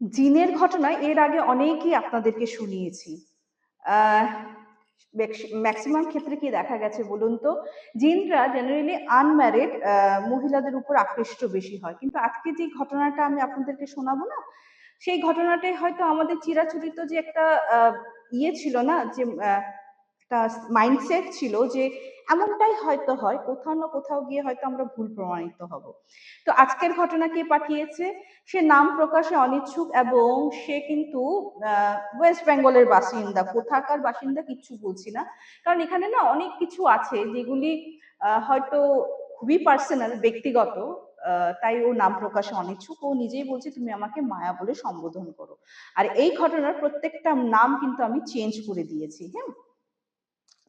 জিনের ঘটনা এর আগে অনেকেই আপনাদেরকে শুনিয়েছি। ম্যাক্সিমাম ক্ষেত্রে কি দেখা গেছে বলুন তো? জিনরা জেনারেলি আনম্যারিড মহিলাদের উপর আকৃষ্ট বেশি হয়। কিন্তু আজকে যে ঘটনাটা আমি আপনাদেরকে শোনাবো না, সেই ঘটনাটাই হয়তো আমাদের চিরাচরিত যে একটা ইয়ে ছিল না যে একটা মাইন্ডসেট ছিল যে এমনটাই হয়তো হয়, কোথাও না কোথাও গিয়ে হয়তো আমরা ভুল প্রমাণিত হব। তো আজকের ঘটনা কে পাঠিয়েছে? সে নাম প্রকাশে অনিচ্ছুক এবং সে কিন্তু ওয়েস্ট বেঙ্গলের বাসিন্দা। কোথাকার বাসিন্দা কিচ্ছু বলছি না। কারণ এখানে না অনেক কিছু আছে যেগুলি হয়তো খুবই পার্সোনাল ব্যক্তিগত তাই ও নাম প্রকাশে অনিচ্ছুক। ও নিজেই বলছে, তুমি আমাকে মায়া বলে সম্বোধন করো। আর এই ঘটনার প্রত্যেকটা নাম কিন্তু আমি চেঞ্জ করে দিয়েছি হ্যাঁ?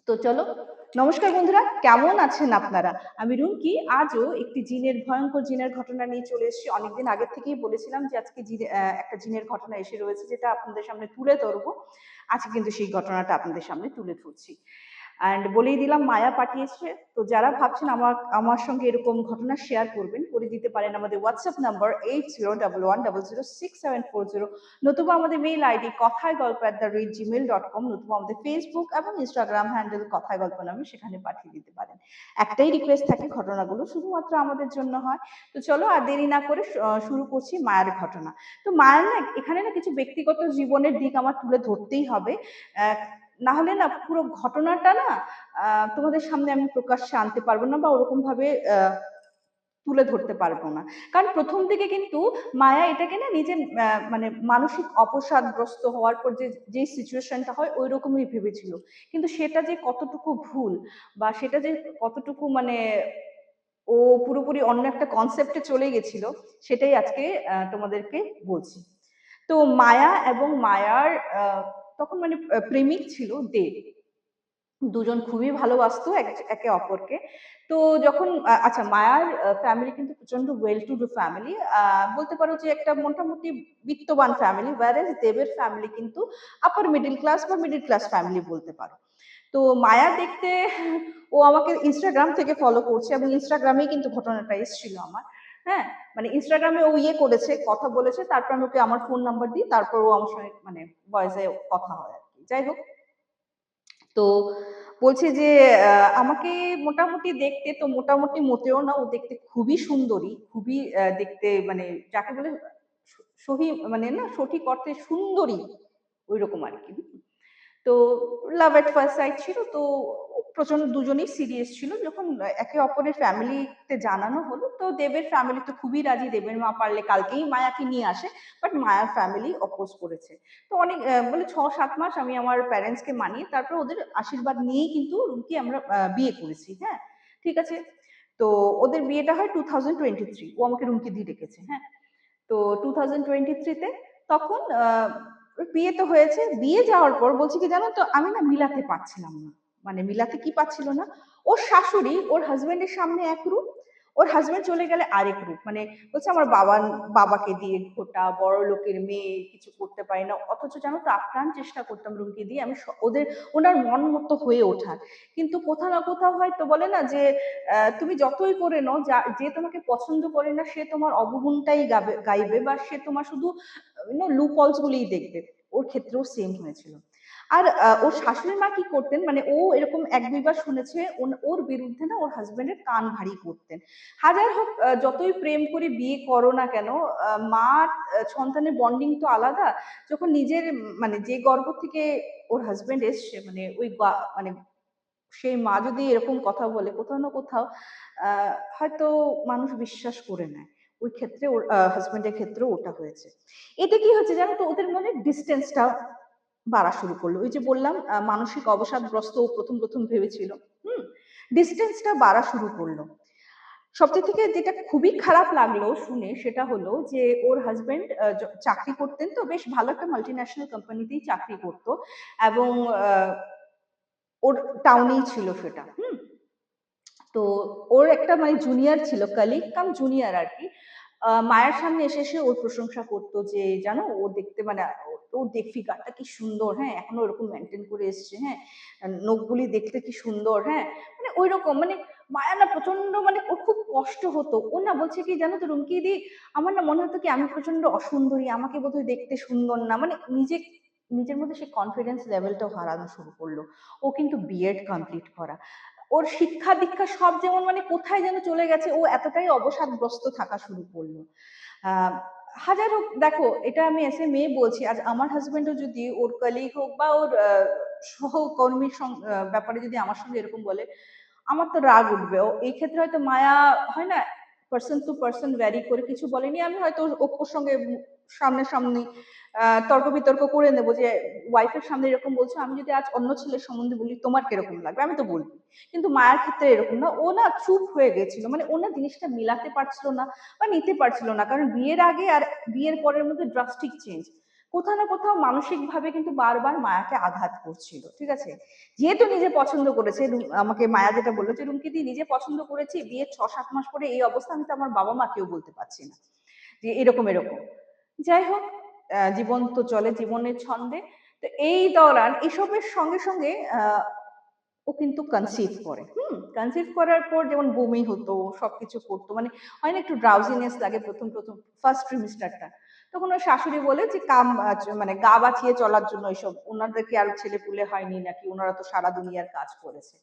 তো চলো। নমস্কার বন্ধুরা, কেমন আছেন আপনারা? আমি রুমকি, আজও একটি জিনের, ভয়ঙ্কর জিনের ঘটনা নিয়ে চলে এসেছি। অনেকদিন আগে থেকেই বলেছিলাম যে আজকে একটা জিনের ঘটনা এসে রয়েছে যেটা আপনাদের সামনে তুলে ধরবো। আজকে কিন্তু সেই ঘটনাটা আপনাদের সামনে তুলে ধরছি। অ্যান্ড বলেই দিলাম, মায়া পাঠিয়েছে। তো যারা ভাবছেন আমার আমার সঙ্গে এরকম ঘটনা শেয়ার করবেন, করে দিতে পারেন আমাদের WhatsApp number eight zero double one zero six seven four zero নতুবা আমাদের মেইল আইডি কথায় গল্প at the rate Gmail dot com নতুবা আমাদের ফেসবুক এবং ইনস্টাগ্রাম হ্যান্ডেল কথায় গল্প নামে সেখানে পাঠিয়ে দিতে পারেন। একটাই রিকোয়েস্ট থাকে, ঘটনাগুলো শুধুমাত্র আমাদের জন্য হয়। তো চলো আর দেরি না করে শুরু করছি মায়ের ঘটনা। তো মায়ের না, এখানে না কিছু ব্যক্তিগত জীবনের দিক আমার তুলে ধরতেই হবে। না হলে না পুরো ঘটনাটা না তোমাদের সামনে আমি প্রকাশ্যে আনতে পারব না বা ওরকম ভাবে তুলে ধরতে পারব না। কারণ প্রথম দিকে কিন্তু মায়া এটাকে না নিজের মানে মানসিক অপসাদগ্রস্ত হওয়ার পর যে যে সিচুয়েশনটা হয় ওই রকমই ভেবেছিল। কিন্তু সেটা যে কতটুকু ভুল বা সেটা যে কতটুকু মানে ও পুরোপুরি অন্য একটা কনসেপ্টে চলে গেছিল, সেটাই আজকে তোমাদেরকে বলছি। তো মায়া এবং মায়ার তখন মানে প্রেমিক ছিল দেব। দুজন খুবই ভালোবাসতো একে অপরকে। তো যখন আচ্ছা মায়ার ফ্যামিলি কিন্তু প্রচণ্ড ওয়েল টু ডু ফ্যামিলি বলতে পারো যে একটা মোটামুটি বিত্তবান ফ্যামিলি ওয়ারেজ দেবের ফ্যামিলি কিন্তু আপার মিডিল ক্লাস বা মিডিল ক্লাস ফ্যামিলি বলতে পারো। তো মায়া দেখতে, ও আমাকে ইনস্টাগ্রাম থেকে ফলো করছে এবং ইনস্টাগ্রামেই কিন্তু ঘটনাটা এসেছিল আমার। হ্যাঁ? মানে ইনস্টাগ্রামে ও ইয়ে করেছে, কথা বলেছে, তারপর আমি ওকে আমার ফোন নাম্বার দিই, তারপর ও আমার সঙ্গে মানে ভয়েসে কথা হয় আর কি। যাই হোক। তো বলছে যে আমাকে মোটামুটি দেখতে তো মোটামুটি মোটেও না, ও দেখতে খুবই সুন্দরী, খুবই দেখতে মানে যাকে বলে সহি মানে না সঠিক অর্থে সুন্দরী ওই রকম আর কি। তো লাভ এট ফার্স্ট সাইট ছিল, তো প্রচণ্ড দুজনেই সিরিয়াস ছিল। যখন একে অপরের ফ্যামিলিতে জানানো হলো, তো দেবের ফ্যামিলি তো খুবই রাজি। দেবের মা পারলে কালকেই মায়াকে নিয়ে আসে বাট মায়ার ফ্যামিলি অপোজ করেছে। তো অনেক বলে ছ, সাত মাস আমি আমার প্যারেন্টসকে মানিয়ে তারপর ওদের আশীর্বাদ নিয়েই কিন্তু রুমকে আমরা বিয়ে করেছি হ্যাঁ? ঠিক আছে? তো ওদের বিয়েটা হয় টু থাউজেন্ড টোয়েন্টি থ্রি ও আমাকে রুমকে দিয়ে রেখেছে হ্যাঁ? তো টু থাউজেন্ড টোয়েন্টি থ্রিতে তখন বিয়ে তো হয়েছে, বিয়ে যাওয়ার পর বলছি কি জানো তো, আমি না মিলাতে পারছিলাম না। মানে মিলাতে কি পাচ্ছিল না? ওর শাশুড়ি, ওর হাজবেন্ডের সামনে এক রূপ ওর হাজব্যান্ড চলে গেলে আরেক রূপ। মানে বলছে আমার বাবা বাবাকে দিয়ে ঘোটা বড় লোকের মেয়ে কিছু করতে পারি না। অথচ জানো তো, আপ্রাণ চেষ্টা করতাম রুমকে দিয়ে আমি ওদের, ওনার মন মতো হয়ে ওঠার। কিন্তু কোথাও না কোথাও হয়তো বলে না যে তুমি যতই করে নাও, যা, যে তোমাকে পছন্দ করে না, সে তোমার অবগুণটাই গাবে, গাইবে বা সে তোমার শুধু লুপলস গুলিই দেখবে। ওর ক্ষেত্রেও সেম হয়েছিল। আর ওর শাশুড়ি মা কি করতেন? মানে ও এরকম এক দুইবার শুনেছে ওর বিরুদ্ধে না ওর হাজবেন্ডের কান ভারী করতেন। হাজার হোক যতই প্রেম করে বিয়ে করো না কেন মা সন্তানের বন্ডিং তো আলাদা। যখন নিজের মানে যে গর্ব থেকে ওর হাজবেন্ড এসছে মানে ওই মানে সেই মা যদি এরকম কথা বলে, কোথাও না কোথাও হয়তো মানুষ বিশ্বাস করে নেয়। ওই ক্ষেত্রে ওর হাজবেন্ডের ক্ষেত্রে ওটা হয়েছে। এতে কি হচ্ছে জানো তো? ওদের মনে ডিস্টেন্সটা বাড়া শুরু করল। ওই যে বললাম মানসিক অবসাদগ্রস্ত ও প্রথম প্রথম ভেবেছিল। হুম ডিস্টেন্সটা বাড়া শুরু করল। সবচেয়ে থেকে যেটা খুবই খারাপ লাগল শুনে সেটা হলো যে, ওর হাজবেন্ড চাকরি করতেন তো, বেশ ভালো একটা মাল্টি ন্যাশনাল কোম্পানিতেই চাকরি করত এবং ওর টাউনেই ছিল সেটা। হুম, তো ওর একটা মানে জুনিয়র ছিল কালিক কাম জুনিয়র আর কি। মায়ের সামনে এসে এসে ওর প্রশংসা করতো যে, জানো, ও দেখতে মানে ওর দেখ ফিগারটা কি সুন্দর হ্যাঁ এখনও ওরকম মেনটেন করে এসছে হ্যাঁ নখগুলি দেখতে কি সুন্দর হ্যাঁ মানে ওই রকম মানে মায়া না প্রচণ্ড মানে ওর খুব কষ্ট হতো। ও না বলছে কি, জানো তো রুমকি দি, আমার না মনে হতো কি, আমি প্রচণ্ড অসুন্দরী, আমাকে বোধহয় দেখতে সুন্দর না। মানে নিজে, নিজের মধ্যে সে কনফিডেন্স লেভেলটাও হারানো শুরু করল। ও কিন্তু বিএড কমপ্লিট করা। ওর শিক্ষা দীক্ষা সব যেমন মানে কোথায় যেন চলে গেছে, ও এতটাই অবসাদগ্রস্ত থাকা শুরু করল। আহ হাজার হোক, দেখো, এটা আমি এসে মেয়ে বলছি, আজ আমার হাজবেন্ডও যদি ওর কলিগ হোক বা ওর সহকর্মীর ব্যাপারে যদি আমার সঙ্গে এরকম বলে, আমার তো রাগ উঠবে। ও, এই ক্ষেত্রে হয়তো মায়া হয় না? পার্সন টু পার্সন ভ্যারি করে কিছু বলেনি, আমি হয়তো ওর সঙ্গে সামনে সামনে তর্ক বিতর্ক করে নেব যে ওয়াইফের সামনে এরকম বলছো, আমি যদি আজ অন্য ছেলের সম্বন্ধে বলি, তোমার কীরকম লাগবে? আমি তো বলব। কিন্তু মায়ের ক্ষেত্রে এরকম না, ও না চুপ হয়ে গেছিল। মানে ও না জিনিসটা মিলাতে পারছিল না বা নিতে পারছিল না। কারণ বিয়ের আগে আর বিয়ের পরের মধ্যে ড্রাস্টিক চেঞ্জ কোথাও না কোথাও মানসিক ভাবে কিন্তু বারবার মায়াকে আঘাত করছিল, ঠিক আছে? যেহেতু নিজে পছন্দ করেছে আমাকে মায়া যেটা বলল যে রুমকিদি নিজে পছন্দ করেছি বিয়ে ছ সাত মাস পরে এই অবস্থা আমি তো আমার বাবা মাকেও বলতে পারছি না। যে এরকম এরকম। যাই হোক জীবন তো চলে জীবনের ছন্দে। তো এই দৌরান এসবের সঙ্গে সঙ্গে ও কিন্তু কনসিভ করে। হুম কনসিভ করার পর যেমন বমি হতো সবকিছু করতো মানে হয় না একটু ড্রাউজিনেস লাগে প্রথম প্রথম ফার্স্ট ট্রিমিস্টারটা তখন ওর শাশুড়ি বলে যে কাম মানে গা বাঁচিয়ে চলার জন্য এইসব ওনাদের কি আর ছেলে পুলে হয়নি নাকি? ওনারা তো সারা দুনিয়ার কাজ করেছে।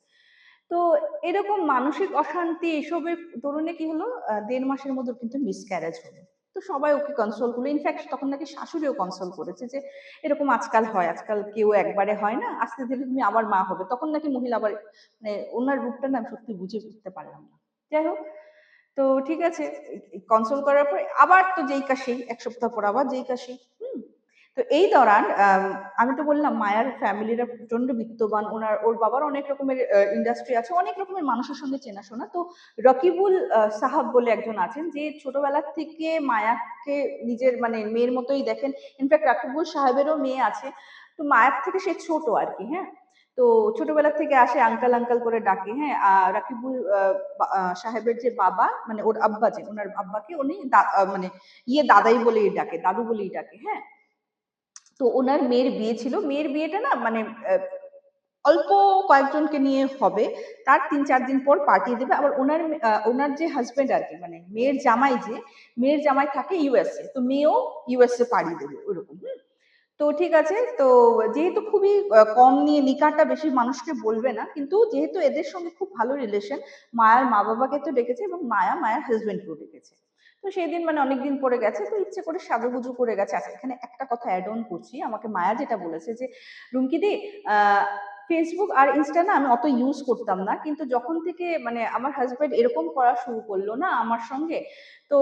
তো এরকম মানসিক অশান্তি এসবের দরুনে কি হলো? দেড় মাসের মধ্যে কিন্তু মিসক্যারেজ হলো। তো সবাই ওকে কনসোল করল। ইনফ্যাক্ট তখন নাকি শাশুড়িও কনসোল করেছে যে, এরকম আজকাল হয়, আজকাল কেউ একবারে হয় না, আস্তে ধীরে তুমি আবার মা হবে। তখন নাকি মহিলা আবার মানে ওনার রূপটা না সত্যি বুঝে উঠতে পারলাম না। যাই হোক, তো ঠিক আছে কনসোল করার পর আবার তো যেই কাশি এক সপ্তাহ পর আবার যেই কাশি হুম। তো এই দৌরান আমি তো বললাম মায়ার ফ্যামিলিরা প্রচণ্ড বিত্তবান। ওনার, ওর বাবার অনেক রকমের ইন্ডাস্ট্রি আছে, অনেক রকমের মানুষের সঙ্গে চেনাশোনা তো রকিবুল সাহাব বলে একজন আছেন, যে ছোটবেলার থেকে মায়াকে নিজের মানে মেয়ের মতোই দেখেন। ইনফ্যাক্ট রকিবুল সাহেবেরও মেয়ে আছে। তো মায়ার থেকে সে ছোট আর কি হ্যাঁ? তো ছোটবেলা থেকে আসে আঙ্কাল আঙ্কাল করে ডাকে হ্যাঁ? রাকিবুল সাহেবের যে বাবা মানে ওর আব্বা যে, ওনার আব্বাকে উনি মানে ইয়ে দাদাই বলেই ডাকে, দাদু বলেই ডাকে হ্যাঁ? তো ওনার মেয়ের বিয়ে ছিল। মেয়ের বিয়েটা না মানে অল্প কয়েকজনকে নিয়ে হবে। তার তিন চার দিন পর পার্টি দেবে। আবার ওনার ওনার যে হাজবেন্ড আর কি মানে মেয়ের জামাই যে, মেয়ের জামাই থাকে ইউএসএ তো মেয়েও ইউএসএ পাড়ি দেবে ওরকম। তো ঠিক আছে, তো যেহেতু খুবই কম নিয়ে নিকাটা বেশি মানুষকে বলবে না, কিন্তু যেহেতু এদের সঙ্গে খুব ভালো রিলেশন মায়ার মা বাবাকে তো ডেকেছে এবং মায়া মায়ের হাজবেন্ডকেও ডেকেছে। তো সেই দিন মানে অনেকদিন পরে গেছে, তো ইচ্ছে করে সাজুগুজু করে গেছে। আচ্ছা এখানে একটা কথা অ্যাড অন করছি। আমাকে মায়া যেটা বলেছে যে রুমকিদি ফেসবুক আর ইনস্টা না আমি অত ইউজ করতাম না। কিন্তু যখন থেকে মানে আমার হাজব্যান্ড এরকম করা শুরু করল না আমার সঙ্গে, তো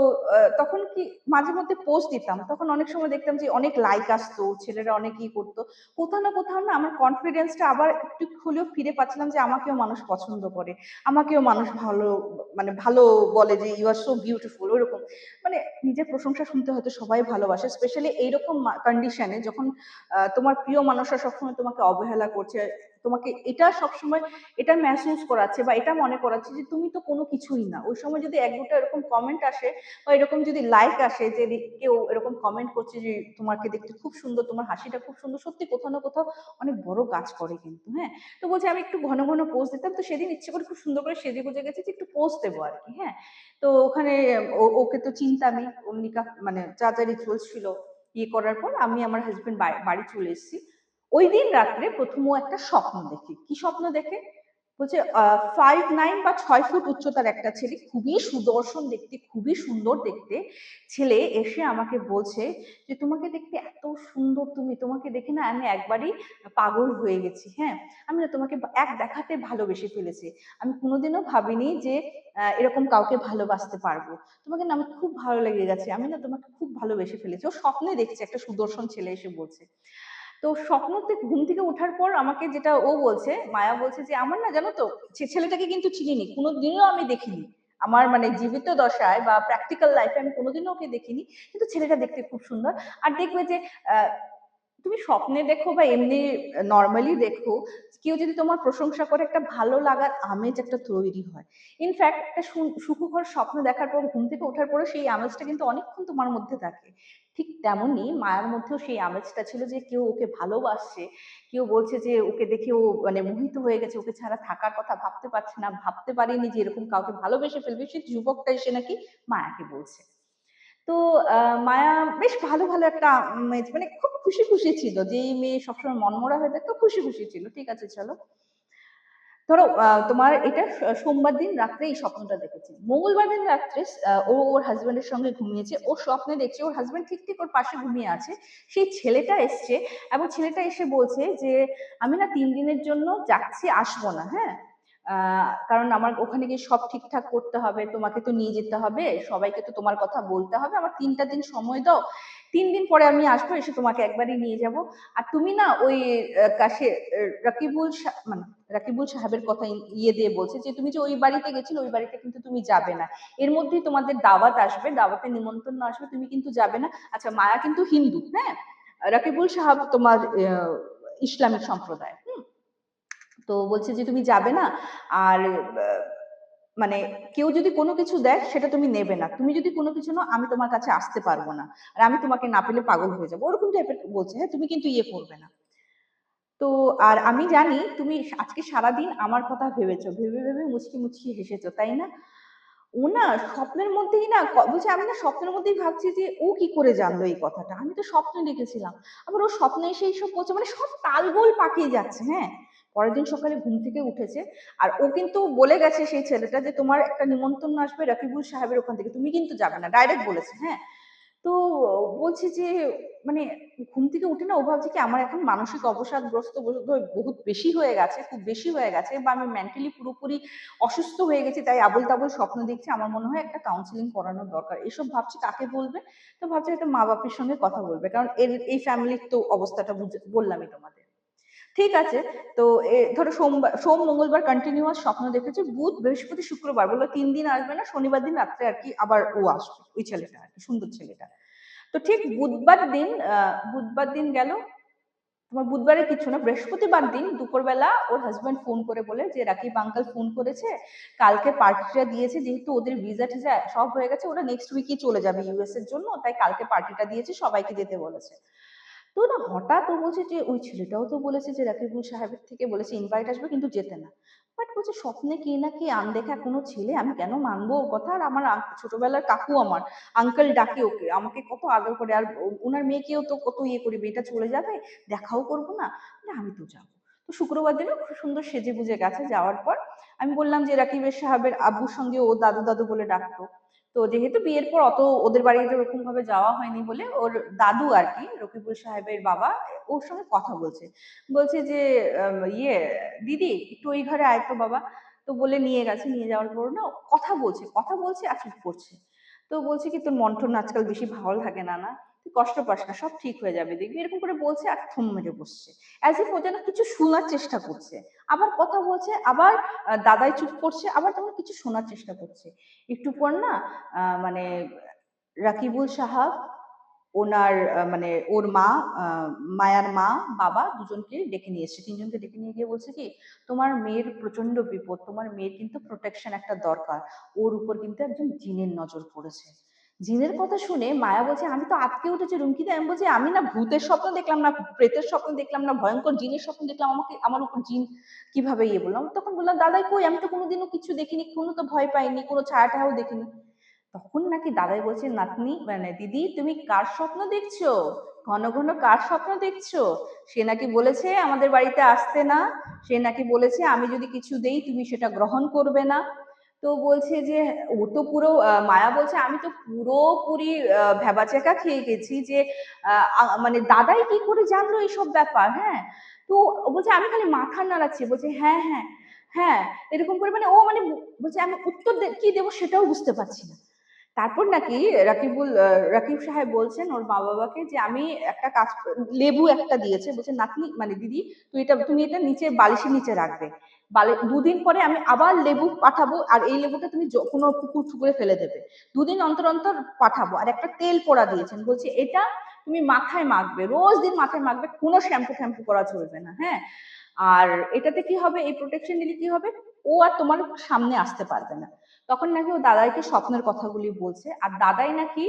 তখন কি মাঝে মধ্যে পোস্ট দিতাম। তখন অনেক সময় দেখতাম যে অনেক লাইক আসতো, ছেলেরা অনেক ই করতো। কোথাও না কোথাও না আমার কনফিডেন্সটা আবার একটু হলেও ফিরে পাচ্ছিলাম যে আমাকেও মানুষ পছন্দ করে, আমাকেও মানুষ ভালো মানে ভালো বলে যে ইউ আর সো বিউটিফুল ওরকম। মানে নিজের প্রশংসা শুনতে হয়তো সবাই ভালোবাসে স্পেশালি এইরকম কন্ডিশনে যখন তোমার প্রিয় মানুষরা সবসময় তোমাকে অবহেলা করছে তোমাকে এটা সবসময়, এটা মেসেজ করাচ্ছে বা এটা মনে করাচ্ছে যে তুমি তো কোনো কিছুই না। ওই সময় যদি এক দুটো এরকম কমেন্ট আসে বা এরকম যদি লাইক আসে যে কেউ এরকম কমেন্ট করছে যে তোমাকে দেখতে খুব সুন্দর, তোমার হাসিটা খুব সুন্দর, সত্যি কোথাও না কোথাও অনেক বড় কাজ করে কিন্তু হ্যাঁ? তো বলছে আমি একটু ঘন ঘন পোস্ট দিতাম, তো সেদিন ইচ্ছে করে খুব সুন্দর করে সেজে গুজে গেছে যে একটু পোস্ট দেবো আর কি হ্যাঁ? তো ওখানে ওকে তো চিন্তা আমি অমনিকা মানে যা যা রিচুয়ালস ছিল ইয়ে করার পর আমি আমার হাজবেন্ড বাড়ি চলে এসেছি। ওই দিন রাত্রে প্রথম ও একটা স্বপ্ন দেখে। কি স্বপ্ন দেখে? বলছে ফাইভ নাইন বা ছয় ফুট উচ্চতার একটা ছেলে, খুবই সুদর্শন দেখতে, খুবই সুন্দর দেখতে ছেলে এসে আমাকে বলছে যে, তোমাকে দেখতে এত সুন্দর তুমি, তোমাকে দেখে না আমি একবারই পাগল হয়ে গেছি হ্যাঁ? আমি না তোমাকে এক দেখাতে ভালোবেসে ফেলেছি। আমি কোনোদিনও ভাবিনি যে এরকম কাউকে ভালোবাসতে পারব। তোমাকে না আমি খুব ভালো লেগে গেছে, আমি না তোমাকে খুব ভালোবেসে ফেলেছি। ও স্বপ্নে দেখছে একটা সুদর্শন ছেলে এসে বলছে। তো স্বপ্নতে ঘুম থেকে ওঠার পর আমাকে যেটা ও বলছে, মায়া বলছে যে, আমার না জানো তো ছেলেটাকে কিন্তু চিনিনি, কোনোদিনও আমি দেখিনি। আমার মানে জীবিত দশায় বা প্র্যাকটিক্যাল লাইফে আমি কোনোদিনও ওকে দেখিনি, কিন্তু ছেলেটা দেখতে খুব সুন্দর। আর দেখবে যে তুমি স্বপ্নে দেখো বা এমনি নর্মালি দেখো, কেউ যদি তোমার প্রশংসা করে, একটা ভালো লাগার আমেজ একটা তৈরি হয়। ইনফ্যাক্ট একটা সুখকর স্বপ্ন দেখার পর, ঘুম থেকে ওঠার পরে সেই আমেজটা কিন্তু অনেকক্ষণ তোমার মধ্যে থাকে। ঠিক তেমনই মায়ের মধ্যেও সেই আমেজটা ছিল যে, কেউ ওকে ভালোবাসছে, কেউ বলছে যে, ওকে দেখে ও মানে মোহিত হয়ে গেছে, ওকে ছাড়া থাকার কথা ভাবতে পারছে না, ভাবতে পারিনি যে, এরকম কাউকে ভালোবেসে ফেলবে। সেই যুবকটা এসে নাকি মায়াকে বলছে। তো মায়া বেশ ভালো ভালো একটা মেয়ে মানে খুব খুশি খুশি ছিল। যে এই মেয়ে সবসময় মনমরা হয়ে থাকতো, খুশি খুশি ছিল। ঠিক আছে, চলো। ধরো তোমার এটা সোমবার দিন রাত্রে এই স্বপ্নটা দেখেছে। মঙ্গলবার দিন রাত্রে ও ওর হাজবেন্ডের সঙ্গে ঘুমিয়েছে। ও স্বপ্নে দেখছে, ওর হাজবেন্ড ঠিক ঠিক ওর পাশে ঘুমিয়ে আছে। সেই ছেলেটা এসছে এবং ছেলেটা এসে বলছে যে, আমি না তিন দিনের জন্য যাচ্ছি, আসব না। হ্যাঁ? কারণ আমার ওখানে গিয়ে সব ঠিকঠাক করতে হবে, তোমাকে তো নিয়ে যেতে হবে, সবাইকে তো তোমার কথা বলতে হবে, আমার তিনটা দিন সময় দাও। তিন দিন পরে আমি আসব, এসে তোমাকে একবারই নিয়ে যাব। আর তুমি না ওই কাশে রাকিবুল মানে রাকিবুল সাহেবের কথা ইয়ে দিয়ে বলছে যে, তুমি যে ওই বাড়িতে গেছিলে, ওই বাড়িতে কিন্তু তুমি যাবে না। এর মধ্যেই তোমাদের দাওয়াত আসবে, দাওয়াতে নিমন্ত্রণ আসবে, তুমি কিন্তু যাবে না। আচ্ছা মায়া কিন্তু হিন্দু হ্যাঁ? রাকিবুল সাহাব তোমার ইসলামিক সম্প্রদায় তো বলছে যে তুমি যাবে না। আর মানে কেউ যদি কোনো কিছু দেয় সেটা তুমি নেবে না। তুমি যদি কোনো কিছু নাও, আমি তোমার কাছে আসতে পারব না। আর আমি তোমাকে না পেলে পাগল হয়ে যাব। ওরকম টাইপের বলছে হ্যাঁ তুমি কিন্তু ইয়ে করবে না। তো আর আমি জানি তুমি আজকে সারাদিন আমার কথা ভেবেছো, ভেবে ভেবে মুচকি মুচকি হেসেছো, তাই না? ও না স্বপ্নের মধ্যেই না বলছে আমি না স্বপ্নের মধ্যেই ভাবছি যে ও কি করে জানলো এই কথাটা। আমি তো স্বপ্নে দেখেছিলাম। আবার ও স্বপ্নে এসে এইসব বলছে মানে সব তালগোল পাকিয়ে যাচ্ছে হ্যাঁ? পরের দিন সকালে ঘুম থেকে উঠেছে। আর ও কিন্তু বলে গেছে সেই ছেলেটা যে, তোমার একটা নিমন্ত্রণ আসবে রকিবুল সাহেবের ওখান থেকে। তুমি কিন্তু যাবে না। ডাইরেক্ট বলেছে হ্যাঁ? তো বলছি যে মানে ঘুম থেকে উঠে না ও ভাবছে কি আমার এখন মানসিক অবসাদগ্রস্ত বহুত বেশি হয়ে গেছে, খুব বেশি হয়ে গেছে বা আমি মেন্টালি পুরোপুরি অসুস্থ হয়ে গেছি, তাই আবল তাবল স্বপ্ন দেখছি। আমার মনে হয় একটা কাউন্সিলিং করানোর দরকার। এসব ভাবছি কাকে বলবে? তো ভাবছি একটা মা বাপের সঙ্গে কথা বলবে। কারণ এর, এই ফ্যামিলির তো অবস্থাটা বললামই তোমাদের। ঠিক আছে? তো ধরো সোমবার, সোম, মঙ্গলবার কন্টিনিউয়াস স্বপ্ন দেখেছে, বুধ, বৃহস্পতি, শুক্রবার বলল তিন দিন আসবে না, শনিবার দিন রাত্রে আর কি আবার ও আসবে, ওই ছেলেটা আর কি, সুন্দর ছেলেটা। তো ঠিক বুধবার দিন বুধবার দিন গেল, তোমার বুধবারে কিছু না, বৃহস্পতিবার দিন দুপুরবেলা ওর হাজব্যান্ড ফোন করে বলে যে, রাকিব আঙ্কাল ফোন করেছে, কালকে পার্টিটা দিয়েছে, যেহেতু ওদের ভিসা টিজা সব হয়ে গেছে, ওরা নেক্সট উইকই চলে যাবে ইউএস এর জন্য, তাই কালকে পার্টিটা দিয়েছে, সবাইকে যেতে বলেছে। তো না, হঠাৎ ও বলছে যে, ওই ছেলেটাও তো বলেছে যে, রাকিবুল সাহেবের থেকে বলেছে ইনভাইট আসবে, কিন্তু যেতে না। বাট বলছে, স্বপ্নে কে না কি আনদেখা কোনো ছেলে, আমি কেন মানবো ওর কথা? আর আমার ছোটবেলার কাকু আমার আঙ্কেল ডাকে ওকে, আমাকে কত আদর করে, আর ওনার মেয়েকেও তো কত ইয়ে করি মেয়েটা চলে যাবে, দেখাও করব না? আমি তো যাব। তো শুক্রবার দিনও খুব সুন্দর সেজে গুজে গেছে, যাওয়ার পর আমি বললাম যে, রাকিবের সাহেবের আব্বুর সঙ্গে ও দাদু দাদু বলে ডাকতো। তো যেহেতু বিয়ের পর অত ওদের বাড়িতে ওরকম ভাবে যাওয়া হয়নি বলে ওর দাদু আর কি রকিবুল সাহেবের বাবা ওর সঙ্গে কথা বলছে। বলছে যে ইয়ে দিদি, একটু ওই ঘরে আয় তো বাবা। তো বলে নিয়ে গেছে, নিয়ে যাওয়ার পর না কথা বলছে কথা বলছে আর চুপ করছে। তো বলছে কি, তোর মন্ঠন আজকাল বেশি ভালো থাকে না না? তুই কষ্ট পাস না, সব ঠিক হয়ে যাবে। দেখবি এরকম করে বলছে আর থম মেরে বসছে। অ্যাজ ইফ ও যেন কিছু শোনার চেষ্টা করছে। আবার কথা বলছে, আবার দাদাই চুপ করছে, আবার তেমন কিছু শোনার চেষ্টা করছে। একটু পর না মানে রাকিবুল সাহাব, ওনার মানে ওর মা মায়ার মা, বাবা দুজনকে ডেকে নিয়ে এসছে। তিনজনকে ডেকে নিয়ে গিয়ে বলছে কি, তোমার মেয়ের প্রচণ্ড বিপদ, তোমার মেয়ের কিন্তু প্রোটেকশন একটা দরকার। ওর উপর কিন্তু একজন জিনের নজর পড়েছে। জিনের কথা শুনে মায়া বলছে, আমি তো আটকে উঠেছি রুমকিতে। আমি বলছি, আমি না ভূতের স্বপ্ন দেখলাম না, প্রেতের স্বপ্ন দেখলাম না, ভয়ঙ্কর জিনের স্বপ্ন দেখলাম, আমাকে, আমার উপর জিন কীভাবে ইয়ে বললাম তখন বললাম, দাদাই কই? আমি তো কোনোদিনও কিছু দেখিনি, কোনো তো ভয় পাইনি, কোনো ছায়া টায়াও দেখিনি। তখন নাকি দাদাই বলছে, নাতনি মানে দিদি, তুমি কার স্বপ্ন দেখছ? ঘন ঘন কার স্বপ্ন দেখছ? সে নাকি বলেছে আমাদের বাড়িতে আসতে না, সে নাকি বলেছে আমি যদি কিছু দেই, তুমি সেটা গ্রহণ করবে না। তো বলছে যে ও তো পুরো মায়া বলছে আমি তো পুরোপুরি আহ, ভ্যাবাচ্যাকা খেয়ে গেছি যে মানে দাদাই কি করে জানলো এইসব ব্যাপার? হ্যাঁ? তো বলছে আমি খালি মাথা নাড়াচ্ছি। বলছে হ্যাঁ হ্যাঁ হ্যাঁ এরকম করে মানে ও মানে বলছে আমি উত্তর কি দেবো সেটাও বুঝতে পারছি না। তারপর নাকি রাকিবুল রাকিব সাহেব বলছেন ওর মা বাবাকে যে আমি একটা কাজ লেবু একটা দিয়েছে। বলছে নাতনি মানে দিদি তুই এটা তুমি এটা নিচে বালিশের নিচে রাখবে। দুদিন পরে আমি আবার লেবু পাঠাবো, আর এই লেবুটা তুমি কোনো পুকুর টুকুরে ফেলে দেবে। দুদিন অন্তর অন্তর পাঠাবো, আর একটা তেল পোড়া দিয়েছেন। বলছে, এটা তুমি মাথায় মাখবে, রোজ দিন মাথায় মাখবে, কোনো শ্যাম্পু ট্যাম্পু করা চলবে না হ্যাঁ? আর এটাতে কি হবে, এই প্রোটেকশন নিলে কি হবে? ও আর তোমার সামনে আসতে পারবে না। তখন নাকি ও দাদাইকে স্বপ্নের কথাগুলি বলছে, আর দাদাই নাকি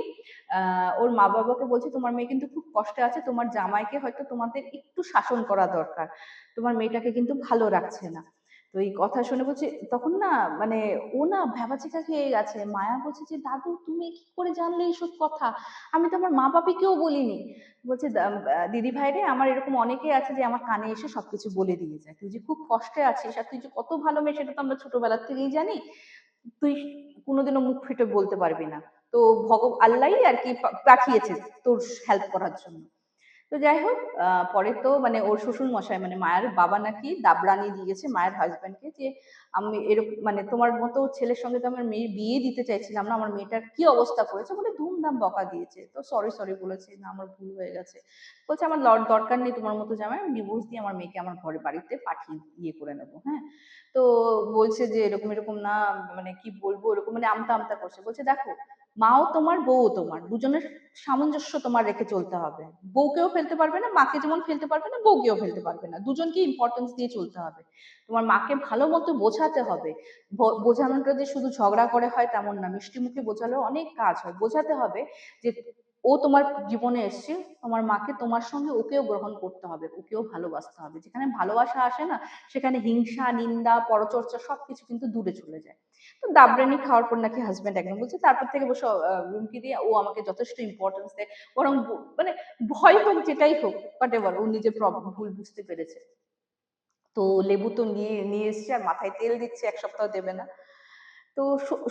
ওর মা বাবাকে বলছে, তোমার মেয়ে কিন্তু খুব কষ্টে আছে, তোমার জামাইকে হয়তো তোমাদের একটু শাসন করা দরকার, তোমার মেয়েটাকে কিন্তু ভালো রাখছে না। তো এই কথা শুনে বলছে, তখন না মানে ও না ভ্যাবাচিকা খেয়ে গেছে। মায়া বলছে যে, দাদু, তুমি কি করে জানলে এইসব কথা? আমি তো আমার মা বাবাকেও বলিনি। বলছে দিদি ভাই রে আমার এরকম অনেকে আছে যে, আমার কানে এসে সবকিছু বলে দিয়ে যায়। তুই যে খুব কষ্টে আছিস আর তুই যে কত ভালো মেয়ে, সেটা তো আমরা ছোটবেলার থেকেই জানি। তুই কোনোদিনও মুখ ফিটে বলতে পারবি না। তো ভগ আল্লাহই আর কি পাঠিয়েছে তোর হেল্প করার জন্য। তো যাই হোক পরে তো মানে ওর শ্বশুর মশাই মানে মায়ের বাবা নাকি দাবরানি দিয়েছে মায়ের হাজব্যান্ডকে যে আমি এরকম মানে তোমার মতো ছেলের সঙ্গে তো আমার মেয়ে বিয়ে দিতে চাইছিলাম না, আমার মেয়েটার কি অবস্থা করেছে বলে ধুমধাম বকা দিয়েছে। তো সরি সরি বলেছে, না, আমার ভুল হয়ে গেছে। বলছে, আমার লর দরকার নেই তোমার মতো জামাই, আমি ডিভোর্স দিয়ে আমার মেয়েকে আমার ঘরে বাড়িতে পাঠিয়ে ইয়ে করে নেব। হ্যাঁ? তো বলছে যে, এরকম এরকম না মানে কি বলব? এরকম মানে আমতা আমতা করছে। বলছে, দেখো মাও তোমার বউও তোমার। দুজনের সামঞ্জস্য তোমার রেখে চলতে হবে। বউকেও ফেলতে পারবে না, মাকে যেমন ফেলতে পারবে না, বউকেও ফেলতে পারবে না। দুজনকে ইম্পর্টেন্স দিয়ে চলতে হবে। তোমার মাকে ভালো মতো বোঝাতে হবে। বোঝানোটা যে শুধু ঝগড়া করে হয় তেমন না, মিষ্টি মুখে বোঝালেও অনেক কাজ হয়। বোঝাতে হবে যে ও তোমার জীবনে এসছে তোমার মাকে তোমার সঙ্গে ওকেও গ্রহণ করতে হবে, ওকেও ভালোবাসতে হবে। যেখানে ভালোবাসা আসে না, সেখানে হিংসা, নিন্দা, পরচর্চা সবকিছু কিন্তু দূরে চলে যায়। তো দাবরানি খাওয়ার পর নাকি হাজব্যান্ড একদম বলছে, তারপর থেকে বসে রুমকি দিয়ে। ও আমাকে যথেষ্ট ইম্পর্টেন্স দেয়, বরং মানে ভয় হোক যেটাই হোক বাট এবার ও নিজের প্রবলেম ভুল বুঝতে পেরেছে। তো লেবু তো নিয়ে নিয়ে এসছে আর মাথায় তেল দিচ্ছে, এক সপ্তাহ দেবে না। তো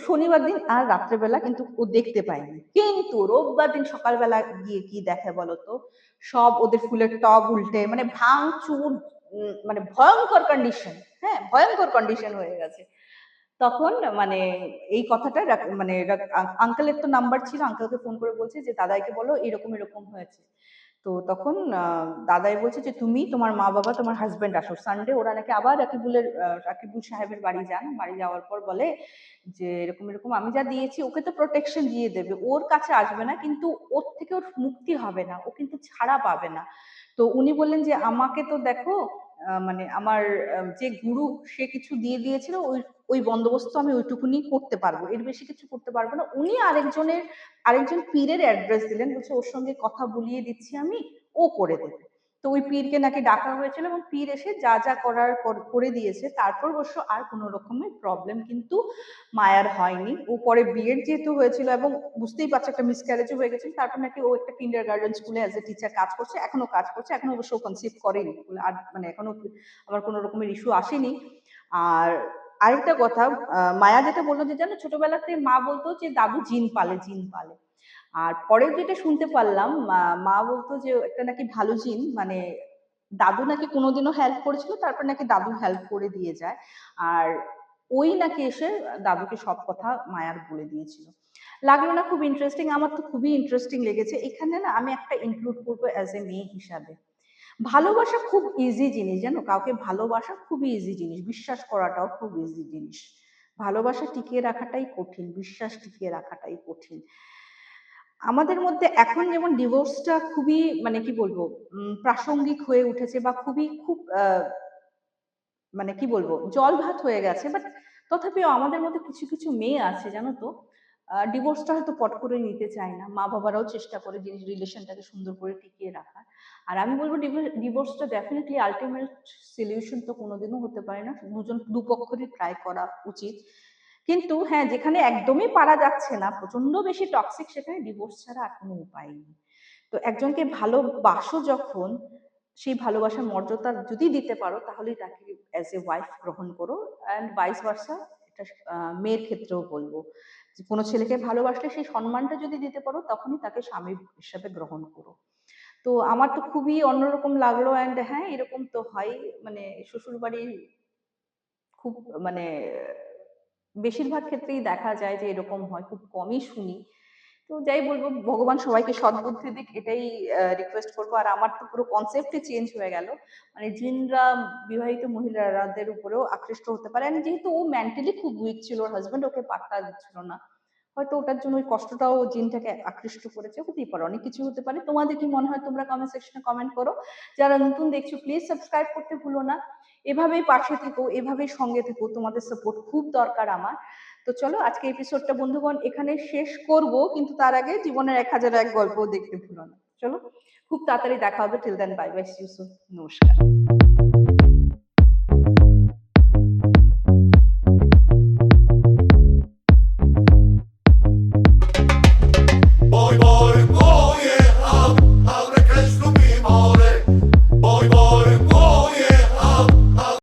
শনিবার দিন আর রাত্রেবেলা কিন্তু ও দেখতে পায়নি। কিন্তু রোববার দিন সকালবেলা গিয়ে কি দেখে বলতো? সব ওদের ফুলের টব উল্টে মানে ভাঙচুর মানে ভয়ঙ্কর কন্ডিশন হ্যাঁ ভয়ঙ্কর কন্ডিশন হয়ে গেছে। তখন মানে এই কথাটা মানে আঙ্কেলের তো নাম্বার ছিল আঙ্কেলকে ফোন করে বলছে যে, দাদাইকে বলো, এরকম এরকম হয়েছে। তো তখন দাদাই বলছে যে, তুমি তোমার মা বাবা, তোমার হাজব্যান্ড আসো। সানডে ওরা নাকি আবার রাকিবুলের রাকিবুল সাহেবের বাড়ি যান। বাড়ি যাওয়ার পর বলে যে, এরকম এরকম, আমি যা দিয়েছি, ওকে তো প্রোটেকশন দিয়ে দেবে। ওর কাছে আসবে না, কিন্তু ওর থেকে ওর মুক্তি হবে না। ও কিন্তু ছাড়া পাবে না। তো উনি বললেন যে, আমাকে তো দেখো মানে আমার যে গুরু সে কিছু দিয়ে দিয়েছিল, ওই ওই বন্দোবস্ত আমি ওইটুকুনি করতে পারব। এর বেশি কিছু করতে পারব না। উনি আরেকজনের, আরেকজন পীরের অ্যাড্রেস দিলেন। বলছে, ওর সঙ্গে কথা বলিয়ে দিচ্ছি আমি, ও করে দেবে। তো ওই পীরকে নাকি ডাকা হয়েছিল এবং পীর এসে যা যা করার করে দিয়েছে, তারপর অবশ্য আর কোনো রকমের প্রবলেম কিন্তু মায়ার হয়নি। ও পরে বিএড যেহেতু হয়েছিল এবং বুঝতেই পারছে একটা মিসক্যারেজও হয়ে গেছিল, তারপর নাকি ও একটা কিন্ডার গার্ডেন স্কুলে অ্যাজ এ টিচার কাজ করছে এখনও কাজ করছে এখনও অবশ্য কনসিভ করেনি। আর মানে এখনও আমার কোনো রকমের ইস্যু আসেনি। আর আরেকটা কথা মায়া যেটা বলল যে জানো ছোটবেলাতে মা বলতো যে দাদু জিন পালে জিন পালে। আর পরে যেটা শুনতে পারলাম, মা বলতো যে একটা নাকি ভালো জিন মানে দাদু নাকি কোনোদিনও হেল্প করেছিল, তারপর নাকি দাদু হেল্প করে দিয়ে যায়। আর ওই নাকি এসে দাদুকে সব কথা মায়ার বলে দিয়েছিল। লাগল না, খুব ইন্টারেস্টিং আমার তো খুবই ইন্টারেস্টিং লেগেছে। এখানে না আমি একটা ইনক্লুড করব অ্যাজ এ মেয়ে হিসাবে। ভালোবাসা খুব ইজি জিনিস, জানো? কাউকে ভালোবাসা খুবই ইজি জিনিস, বিশ্বাস করাটাও খুব ইজি জিনিস। ভালোবাসা টিকিয়ে রাখাটাই কঠিন, বিশ্বাস টিকিয়ে রাখাটাই কঠিন। আমাদের মধ্যে এখন যেমন ডিভোর্সটা খুবই মানে কি বলব প্রাসঙ্গিক হয়ে উঠেছে বা খুবই, খুব মানে কি বলব জল ভাত হয়ে গেছে বাট তথাপিও আমাদের মধ্যে কিছু কিছু মেয়ে আছে, জানো তো? ডিভোর্সটা হয়তো পট করে নিতে চায় না। মা বাবারাও চেষ্টা করে জিনিস রিলেশনটাকে সুন্দর করে টিকিয়ে রাখার। আর আমি বলব ডিভোর্সটা ডেফিনেটলি আলটিমেট সলিউশন তো কোনোদিনও হতে পারে না। দুজন, দুপক্ষরই ট্রাই করা উচিত। কিন্তু হ্যাঁ যেখানে একদমই পারা যাচ্ছে না প্রচণ্ড বেশি টক্সিক সেখানে ডিভোর্স ছাড়া আর কোনো উপায় নেই। তো একজনকে ভালোবাসো যখন, সেই ভালোবাসার মর্যাদা যদি দিতে পারো, তাহলেই তাকে অ্যাজ এ ওয়াইফ গ্রহণ করো। অ্যান্ড ভাইস ভার্সা এটা মেয়ের ক্ষেত্রেও বলব। কোনো ছেলেকে ভালোবাসলে সেই সম্মানটা যদি দিতে পারো, তখনই তাকে স্বামী হিসাবে গ্রহণ করো। তো আমার তো খুবই অন্যরকম লাগল অ্যান্ড হ্যাঁ এরকম তো হয়। মানে শ্বশুর বাড়ির খুব মানে বেশিরভাগ ক্ষেত্রেই দেখা যায় যে এরকম হয়। খুব কমই শুনি। তো যাই বলব, ভগবান সবাইকে সদ্বুদ্ধি দিক, এটাই রিকোয়েস্ট করব। আর আমার তো পুরো কনসেপ্টই চেঞ্জ হয়ে গেল। মানে জিনরা, বিবাহিত মহিলাদের উপরেও আকৃষ্ট হতে পারে। আর যেহেতু ও মেন্টালি খুব উইক ছিল, ওর হাজব্যান্ড ওকে পাত্তা দিচ্ছিল না। হয়তো ওটার জন্য ওই কষ্টটাও জিনটাকে আকৃষ্ট করেছে, হতেই পারে। অনেক কিছু হতে পারে। তোমাদের কি মনে হয় তোমরা কমেন্ট সেকশনে কমেন্ট করো। যারা নতুন দেখছ প্লিজ সাবস্ক্রাইব করতে ভুলো না। এভাবেই পাশে থেকো, এভাবেই সঙ্গে থেকো। তোমাদের সাপোর্ট খুব দরকার আমার। তো চলো আজকে এপিসোডটা বন্ধুগণ, এখানে শেষ করব, কিন্তু তার আগে জীবনের এক হাজার এক গল্প দেখতে ভুলো না। চলো, খুব তাড়াতাড়ি দেখা হবে। Till then bye bye see you নমস্কার।